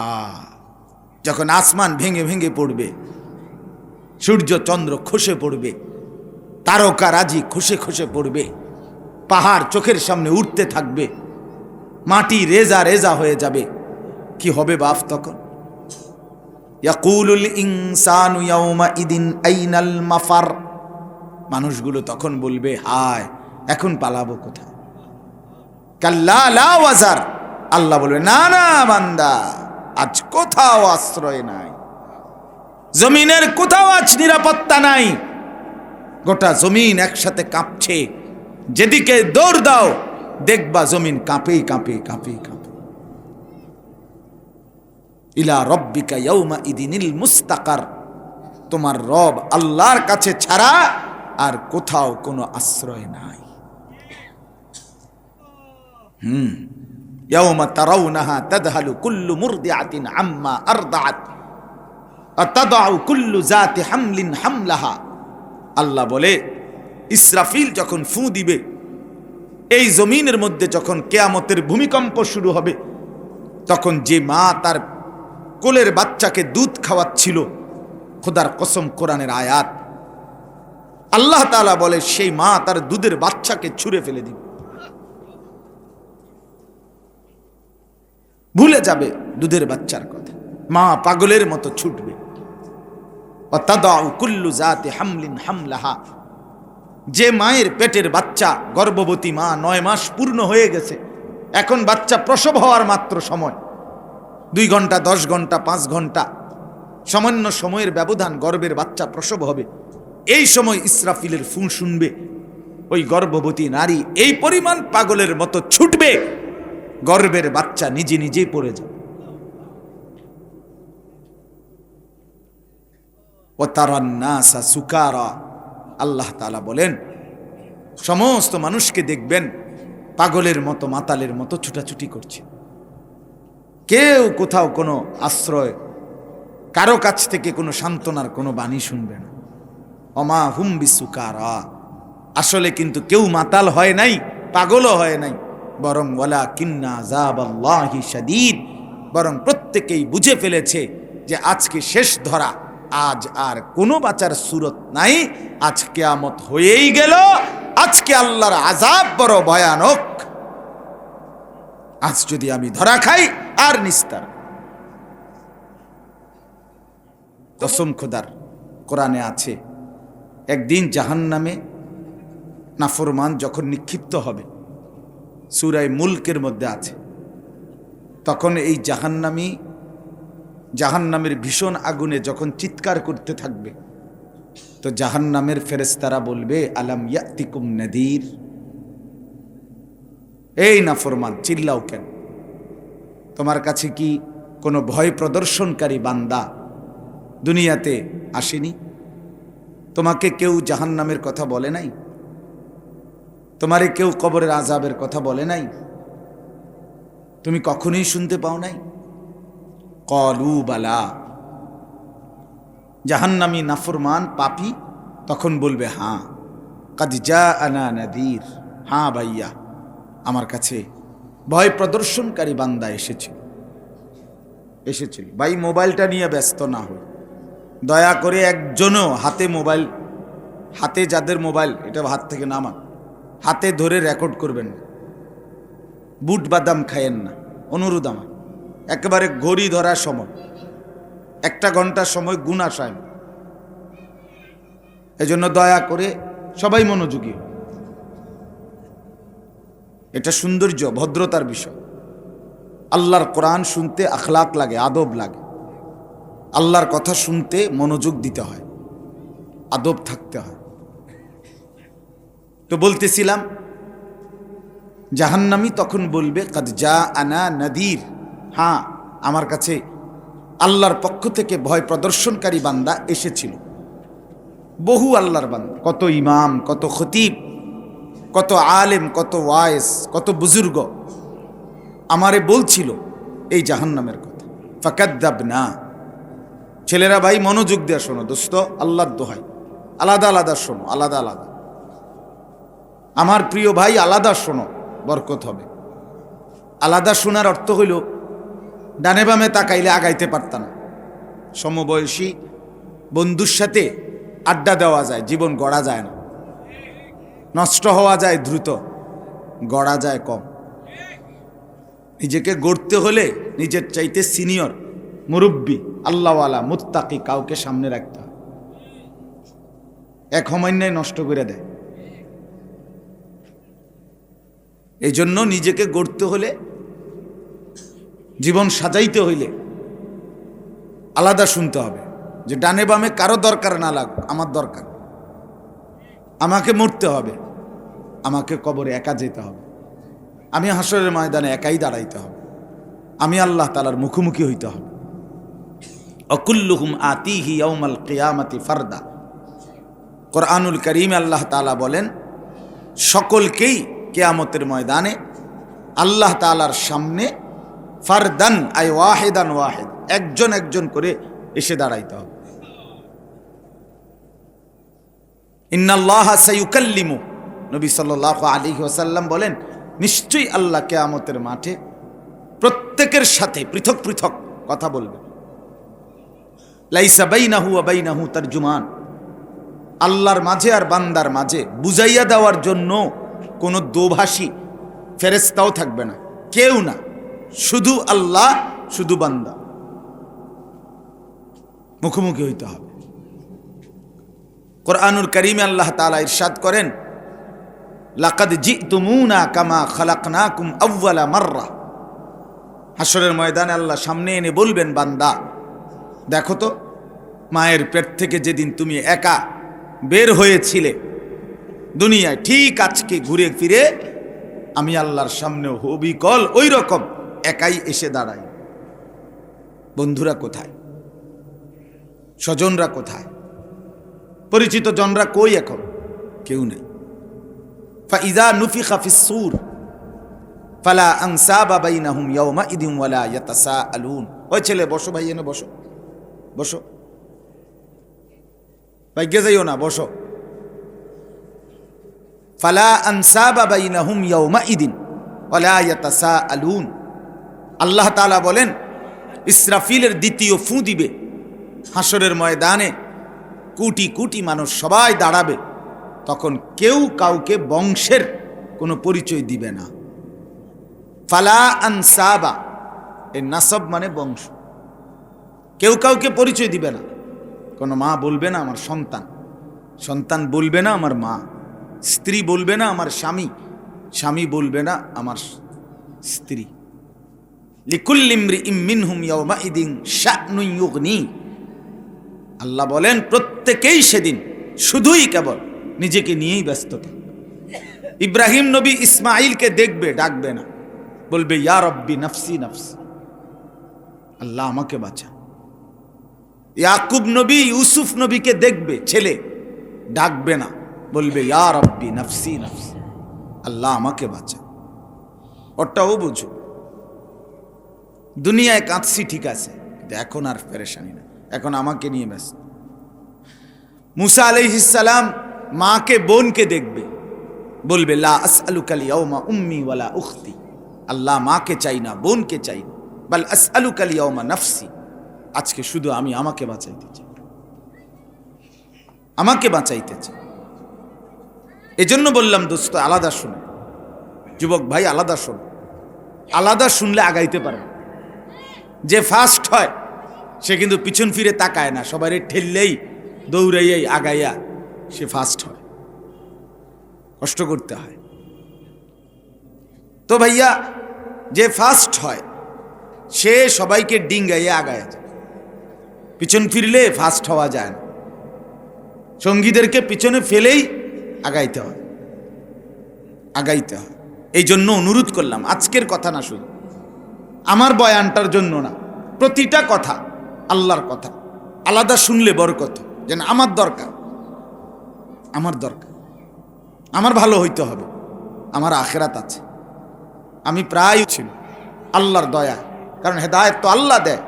হা যখন আসমান ভেঙে ভেঙে পড়বে, সূর্য চন্দ্র খসে পড়বে, তারকা রাজি খসে খসে পড়বে, পাহাড় চোখের সামনে উঠতে থাকবে, মাটি রেজা রেজা হয়ে যাবে, কি হবে বাপ তখন? ইয়াকুলুল ইনসানু ইয়াউমা ইদিন আইনাল মাফার। মানুষগুলো তখন বলবে, হায়, এখন পালাবো কোথায়? কাল্লা লা ওয়াজার। আল্লাহ বলবে, না না, বান্দা। আজ কোথাও আশ্রয় নাই। জমিনের কোথাও আজ নিরাপত্তা নাই। গোটা জমিন একসাথে কাঁপছে। যেদিকে দৌড় দাও, দেখবা জমিন কাঁপেই কাঁপে কাঁপেই কাঁপে। ইলা রব্বিকা ইয়ৌমা ইদিনিল মুস্তাকার। তোমার রব আল্লাহর কাছে ছাড়া আর কোথাও কোনো আশ্রয় নাই। হুম। আল্লাহ বলে, ইসরাফিল যখন ফু দিবে, এই জমিনের মধ্যে যখন কেয়ামতের ভূমিকম্প শুরু হবে, তখন যে মা তার কোলের বাচ্চাকে দুধ খাওয়াচ্ছিল, খোদার কসম কোরআনের আয়াত। আল্লাহ তাআলা বলে, সেই মা তার দুধের বাচ্চাকে ছুঁড়ে ফেলে দিবে। ভুলে যাবে দুধের বাচ্চার কথা। মা পাগলের মতো ছুটবে। কুল্লু জাতে হামলিন হামলাহা। যে মায়ের পেটের বাচ্চা গর্ভবতী মা নয় মাস পূর্ণ হয়ে গেছে, এখন বাচ্চা প্রসব হওয়ার মাত্র সময়। দুই ঘণ্টা, দশ ঘণ্টা, পাঁচ ঘণ্টা, সামান্য সময়ের ব্যবধান গর্ভের বাচ্চা প্রসব হবে। এই সময় ইসরাফিলের ফুঁ শুনবে। ওই গর্ভবতী নারী এই পরিমাণ পাগলের মতো ছুটবে। গর্ভের বাচ্চা নিজে নিজেই পড়ে যাবে ও তারান্নাসা সুকারা, আল্লাহ তালা বলেন, সমস্ত মানুষকে দেখবেন পাগলের মতো, মাতালের মতো ছুটাছুটি করছে। কেউ কোথাও কোনো আশ্রয়, কারও কাছ থেকে কোনো সান্ত্বনার কোনো বাণী শুনবে না। অমা হুম বিসুকারা, আসলে কিন্তু কেউ মাতাল হয় নাই, পাগলও হয় নাই। বরং ওয়ালা কিন্না জাবাল্লাহি শাদীদ, বরং প্রত্যেকেই বুঝে ফেলেছে যে আজকে শেষ ধরা, আজ আর কোনো বাঁচার সুরত নাই, আজ কেয়ামত হয়েই গেল, আজকে আল্লাহর আজাব বড় ভয়ানক। আজ যদি আমি ধরা খাই, আর নিস্তার। কসম খোদার, কোরআনে আছে, একদিন জাহান নামে নাফরমান যখন নিক্ষিপ্ত হবে সুরাই মুলকের মধ্যে আছে। তখন এই জাহান্নামি, জাহান্নামের ভীষণ আগুনে যখন চিৎকার করতে থাকবে, তো জাহান্নামের ফেরেস্তারা বলবে, আলাম ইয়াতিকুম নদীর? এই নাফরমান, চিল্লাও কেন? তোমার কাছে কি কোনো ভয় প্রদর্শনকারী বান্দা দুনিয়াতে আসেনি? তোমাকে কেউ জাহান্নামের কথা বলে নাই? তোমারে কেউ কবরের আজাবের কথা বলে নাই? তুমি কখনোই শুনতে পাও নাই? কলু বালা। জাহান্নামি নাফরমান পাপি তখন বলবে, হাঁ, কাদ যা আনা নাদির। হাঁ ভাইয়া, আমার কাছে ভয় প্রদর্শনকারী বান্দা এসেছিল এসেছিল। ভাই, মোবাইলটা নিয়ে ব্যস্ত না হই দয়া করে একজনও হাতে মোবাইল, হাতে যাদের মোবাইল, এটা হাত থেকে নামান হাতে ধরে রেকর্ড করবেন বুট বাদাম খায়েন না। অনুরোধ আমার। একেবারে ঘড়ি ধরার সময়। একটা ঘণ্টার সময় গুণ আসায় এজন্য দয়া করে সবাই মনোযোগী এটা সৌন্দর্য, ভদ্রতার বিষয়। আল্লাহর কোরআন শুনতে আখলাক লাগে, আদব লাগে। আল্লাহর কথা শুনতে মনোযোগ দিতে হয়। আদব থাকতে হয়। তো বলতেছিলাম, জাহান্নামি তখন বলবে, কাদ যা আনা নদীর। হ্যাঁ আমার কাছে আল্লাহর পক্ষ থেকে ভয় প্রদর্শনকারী বান্দা এসেছিল। বহু আল্লাহর বান্দা, কত ইমাম, কত খতিব, কত আলেম, কত ওয়ায়েস কত বুজুর্গ, আমারে বলছিল এই জাহান্নামের কথা। ফাকাদ্দাব না ছেলেরা ভাই মনোযোগ দেওয়া শোনো দোস্ত, আল্লাহর দোহাই, আলাদা আলাদা শোনো, আলাদা আলাদা। আমার প্রিয় ভাই, আলাদা শোনো, বরকত হবে। আলাদা শোনার অর্থ হইল, ডানে বামে তাকাইলে আগাইতে পারত না। সমবয়সী বন্ধুর সাথে আড্ডা দেওয়া যায়, জীবন গড়া যায় না। নষ্ট হওয়া যায় দ্রুত, গড়া যায় কম। নিজেকে গড়তে হলে নিজের চাইতে সিনিয়র, মুরব্বী, আল্লাহওয়ালা, মুত্তাকি কাউকে সামনে রাখতে হয়। এক হমান্যায় নষ্ট করে দেয়। এই জন্য নিজেকে গড়তে হলে, জীবন সাজাইতে হইলে আলাদা শুনতে হবে যে ডানে বামে কারও দরকার না লাগ, আমার দরকার। আমাকে মরতে হবে, আমাকে কবরে একা যেতে হবে। আমি হাসরের ময়দানে একাই দাঁড়াইতে হবে। আমি আল্লাহ তালার মুখোমুখি হইতে হবে। অকুল্লুহুম আতিহি ইয়াউমাল কিয়ামাতি ফারদা। কোরআনুল করিম আল্লাহ তালা বলেন, সকলকেই কেয়ামতের ময়দানে আল্লাহ তালার সামনে ফারদান, আই ওয়াহেদান ওয়াহেদ। একজন একজন করে এসে দাঁড়াইতে হবে। ইন্নাল্লাহ নবী সাল্লাহ আলী ওসাল্লাম বলেন, নিশ্চয়ই আল্লাহ কেয়ামতের মাঠে প্রত্যেকের সাথে পৃথক পৃথক কথা বলবে। লাইসা বাইনাহু বাইনাহু তার জুমান আল্লাহর মাঝে আর বান্দার মাঝে বুঝাইয়া দেওয়ার জন্য কোনো দোভাষী ফেরেস্তাও থাকবে না। কেউ না। শুধু আল্লাহ, শুধু বান্দা। মুখোমুখি হইতে হবে। কোরআনুল করিমে আল্লাহ তালা ইরশাদ করেন, লাকাদ জি তুমুনা কামা খালাক না খালাকনাকুম আউ্বালা মাররা। হাসরের ময়দানে আল্লাহ সামনে এনে বলবেন, বান্দা, দেখো তো, মায়ের পেট থেকে যেদিন তুমি একা বের হয়েছিলে দুনিয়ায় ঠিক আজকে ঘুরে ফিরে আমি আল্লাহর সামনে হবিকল ওই রকম একাই এসে দাঁড়াই। বন্ধুরা কোথায়? স্বজনরা কোথায়? পরিচিত জনরা কই এখন? কেউ নেই। ফাইদা নুফি খাফিস সুর, ফালা আংসাবা বাইনাহুম ইয়াউমা ইদিম ওয়ালা ইয়াতাসাআলুন। ওই ছেলে, বসো ভাই, এনে বসো। বসো। ভাগ্যে যাইও না, বসো। ফালা আনসাবা বাইনাহুম ইয়াউমা ইদিন ইয়াতাসাআলুন। আল্লাহ তাআলা বলেন, ইসরাফিলের দ্বিতীয় ফু দিবে হাসরের ময়দানে কোটি কোটি মানুষ সবাই দাঁড়াবে, তখন কেউ কাউকে বংশের কোনো পরিচয় দিবে না। ফালা আনসাবা এই নাসব মানে বংশ। কেউ কাউকে পরিচয় দিবে না। কোনো মা বলবে না, আমার সন্তান। সন্তান বলবে না, আমার মা। স্ত্রী বলবে না আমার স্বামী স্বামী বলবে না আমার স্ত্রী। লিকুল্লিমরি ইমিন হুম ইয়মা ইদিন আল্লাহ বলেন, প্রত্যেকেই সেদিন শুধুই কেবল নিজেকে নিয়েই ব্যস্ত ইব্রাহিম নবী ইসমাইলকে দেখবে, ডাকবে না। বলবে, ইয়া রব্বি নফসি নফসি। আল্লাহ আমাকে বাঁচা। ইয়াকুব নবী, ইউসুফ নবীকে দেখবে, ছেলে, ডাকবে না। বলবে, ইয়া রব্বি নফসি নফসি, আল্লাহ আমাকে বাঁচা। ওটাও বুঝো। দুনিয়ায় কাঁদছি, ঠিক আছে এখন আর পেরেশানি না। এখন আমাকে নিয়ে ব্যস্ত। মুসা আলাইহিসালাম মাকে, বোনকে দেখবে। বলবে, লা আসআলুকাল ইয়াউমা উম্মি ওয়ালা উখতি। আল্লাহ মাকে চাই না, বোনকে চাই না। বাল আসআলুকাল ইয়াউমা নাফসি। আজকে শুধু আমি আমাকে বাঁচাইতে চাই। আমাকে বাঁচাইতে চাই। এজন্য বললাম, দোস্ত, আলাদা শুনে। যুবক ভাই, আলাদা শোন। আলাদা শুনলে আগাইতে পারে যে ফার্স্ট হয়, সে কিন্তু পিছন ফিরে তাকায় না। সবাই ঠেললেই, দৌড়াইয়াই, আগাইয়া সে ফার্স্ট হয়। কষ্ট করতে হয়। তো ভাইয়া, যে ফার্স্ট হয়, সে সবাইকে ডিঙ্গাইয়া আগায়া যায়। পিছন ফিরলে ফার্স্ট হওয়া যায় না। সঙ্গীদেরকে পিছনে ফেলেই আগাইতে হয়। আগাইতে হয়। এই জন্য অনুরোধ করলাম, আজকের কথা না শুধু আমার বয়ানটার জন্য না, প্রতিটা কথা আল্লাহর কথা। আলাদা শুনলে বরকত, যেন আমার দরকার। আমার দরকার। আমার ভালো হইতে হবে। আমার আখেরাত আছে। আমি প্রায় ছিল আল্লাহর দয়া, কারণ হেদায়ত তো আল্লাহ দেয়।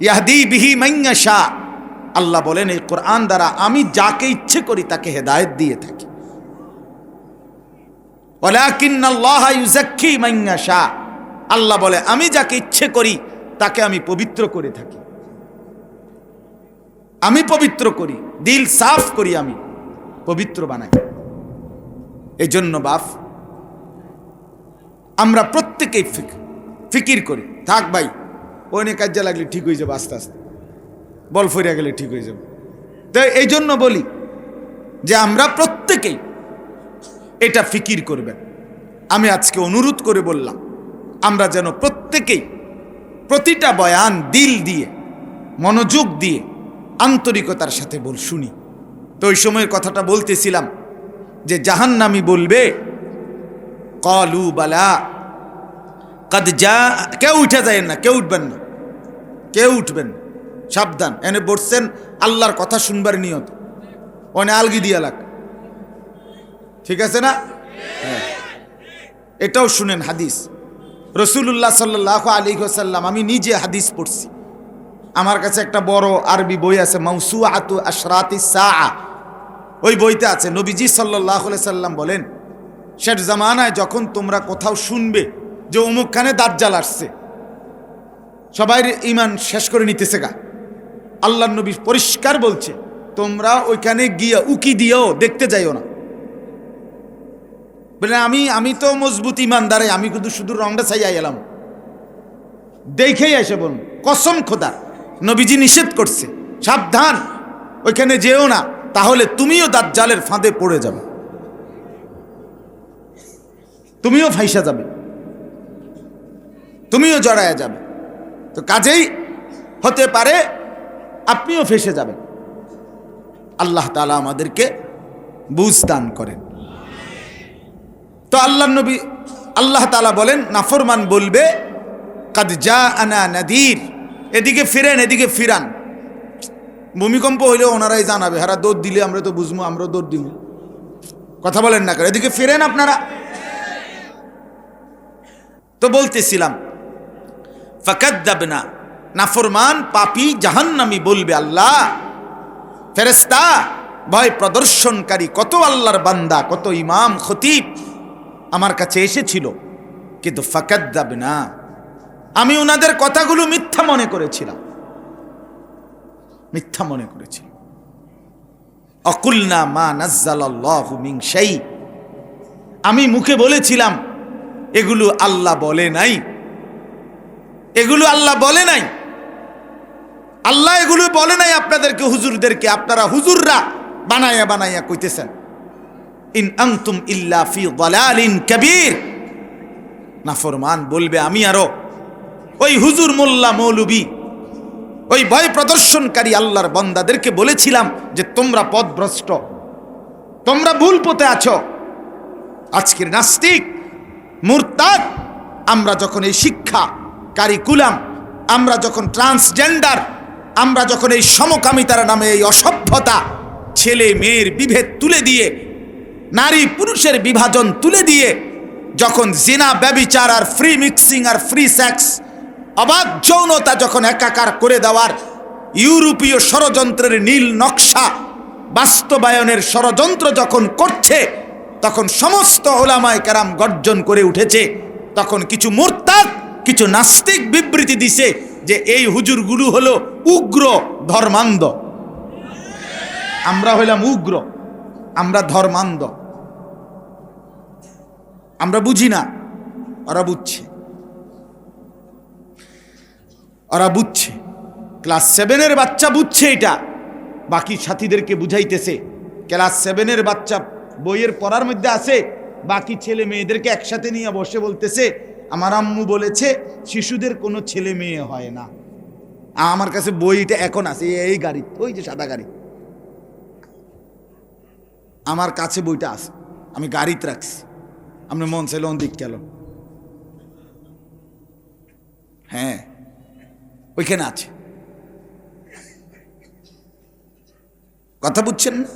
ইয়াহদি বিহি মাইয়া শাহ। আল্লাহ বলেন, এই কোরআন দ্বারা আমি যাকে ইচ্ছে করি তাকে হেদায়ত দিয়ে থাকি। আল্লাহ বলে, আমি যাকে ইচ্ছে করি তাকে আমি পবিত্র করে থাকি। আমি পবিত্র করি, দিল সাফ করি আমি, পবিত্র বানাই। এই জন্য বাপ, আমরা প্রত্যেকেই ফিক- ফিকির করি। থাক ভাই নিয়ে কাজে লাগলে ঠিক হয়ে যাবে আস্তে আস্তে। বল ফিরে গেলে ঠিক হয়ে যাবে। তো এই জন্য বলি যে আমরা প্রত্যেকেই এটা ফিকির করবেন। আমি আজকে অনুরোধ করে বললাম, আমরা যেন প্রত্যেকেই প্রতিটা বয়ান দিল দিয়ে, মনোযোগ দিয়ে, আন্তরিকতার সাথে বল শুনি। তো ওই সময়ের কথাটা বলতেছিলাম যে জাহান্নামি বলবে, কলু বালা, কাদ যা কেউ উঠে যায় না, কেউ উঠবেন না, কেউ উঠবেন না। সাবধান। এনে বসছেন আল্লাহর কথা শুনবার নিয়ত। অনে আলগি দিয়া লাগ। ঠিক আছে না? হ্যাঁ। এটাও শুনেন হাদিস। রসুল্লাহ সাল্লাহ আলী সাল্লাম আমি নিজে হাদিস পড়ছি। আমার কাছে একটা বড় আরবি বই আছে মৌসু আতু আশরাতি সা ওই বইতে আছে, নবীজি সাল্লাহ সাল্লাম বলেন শেঠ জামানায় যখন তোমরা কোথাও শুনবে যে অমুকখানে দাজ্জাল আসছে সবাই ইমান শেষ করে নিতেছে গা। আল্লাহ নবী পরিষ্কার বলছে, তোমরা ওইখানে গিয়ে উকি দিয়েও দেখতে যাইও না। বলে, আমি আমি তো মজবুত ইমানদারে, আমি কিন্তু শুধু রংটা ছাইয়া এলাম। দেখেই এসে বলুন, কসম খোদা, নবীজি নিষেধ করছে, সাবধান, ওইখানে যেও না, তাহলে তুমিও দাজ্জালের ফাঁদে পড়ে যাবে। তুমিও ফাইসা যাবে। তুমিও জড়ায়া যাবে। তো কাজেই হতে পারে আপনিও ফেসে যাবেন। আল্লাহ তালা আমাদেরকে বুঝ দান করেন। তো আল্লাহ নবী, আল্লাহ তালা বলেন, নাফরমান বলবে, কাদ যা আনা নাদির। এদিকে ফিরেন, এদিকে ফিরান। ভূমিকম্প হইলে ওনারাই জানাবে, হারা দৌড় দিলে আমরা তো বুঝব আমরাও দৌড় দিব কথা বলেন না করে এদিকে ফিরেন আপনারা। তো বলতেছিলাম ফাকাদ্দাব না নাফরমান পাপি জাহান্নামি বলবে আল্লাহ। ফেরেস্তা ভয় প্রদর্শনকারী, কত আল্লাহর বান্দা, কত ইমাম, খতিব আমার কাছে এসেছিল। কিন্তু ফাকাদ্দাব না আমি ওনাদের কথাগুলো মিথ্যা মনে করেছিলাম। মিথ্যা মনে করেছিলাম। অকুলনা মা মিন শাই, আমি মুখে বলেছিলাম, এগুলো আল্লাহ বলে নাই। এগুলো আল্লাহ বলে নাই। আল্লাহ এগুলো বলে নাই আপনাদেরকে, হুজুরদেরকে। আপনারা হুজুররা বানাইয়া বানাইয়া কইতেছেন। ইন আনতুম ইল্লা ফি দালালিন কাবীর। নাফরমান বলবে আমি আরও। ওই হুজুর মোল্লা মৌলবী, ওই ভয় প্রদর্শনকারী আল্লাহর বন্দাদেরকে বলেছিলাম যে তোমরা পথভ্রষ্ট তোমরা ভুল পথে আছো। আজকের নাস্তিক, মুরতাদ, আমরা যখন এই শিক্ষা কারিকুলাম, আমরা যখন ট্রান্সজেন্ডার আমরা যখন এই সমকামিতার নামে এই অসভ্যতা, ছেলে মেয়ের বিভেদ তুলে দিয়ে, নারী পুরুষের বিভাজন তুলে দিয়ে, যখন জিনা, ব্যবিচার আর ফ্রি মিক্সিং আর ফ্রি সেক্স অবাধ যৌনতা যখন একাকার করে দেওয়ার ইউরোপীয় ষড়যন্ত্রের নীল নকশা বাস্তবায়নের ষড়যন্ত্র যখন করছে, তখন সমস্ত ওলামায় কারাম গর্জন করে উঠেছে, তখন কিছু মোরতাদ, কিছু নাস্তিক বিবৃতি দিছে যে এই হুজুরগুলো হলো উগ্র ধর্মান্ধ। আমরা হইলাম উগ্র, আমরা ধর্মান্ধ। আমরা বুঝি না, ওরা বুঝছে। ওরা বুঝছে। ক্লাস সেভেনের বাচ্চা বুঝছে এটা। বাকি সাথীদেরকে বুঝাইতেছে, ক্লাস সেভেনের বাচ্চা বইয়ের পড়ার মধ্যে আছে। বাকি ছেলে মেয়েদেরকে একসাথে নিয়ে বসে বলতেছে আমার আম্মু বলেছে, শিশুদের কোনো ছেলে মেয়ে হয় না। আমার কাছে বইটা এখন আছে, এই গাড়ি, ওই যে সাদা গাড়ি। আমার কাছে বইটা আছে, আমি গাড়িতে রাখছি। আপনি মন চাইল দিক গেল হ্যাঁ ওইখানে আছে। কথা বুঝছেন না?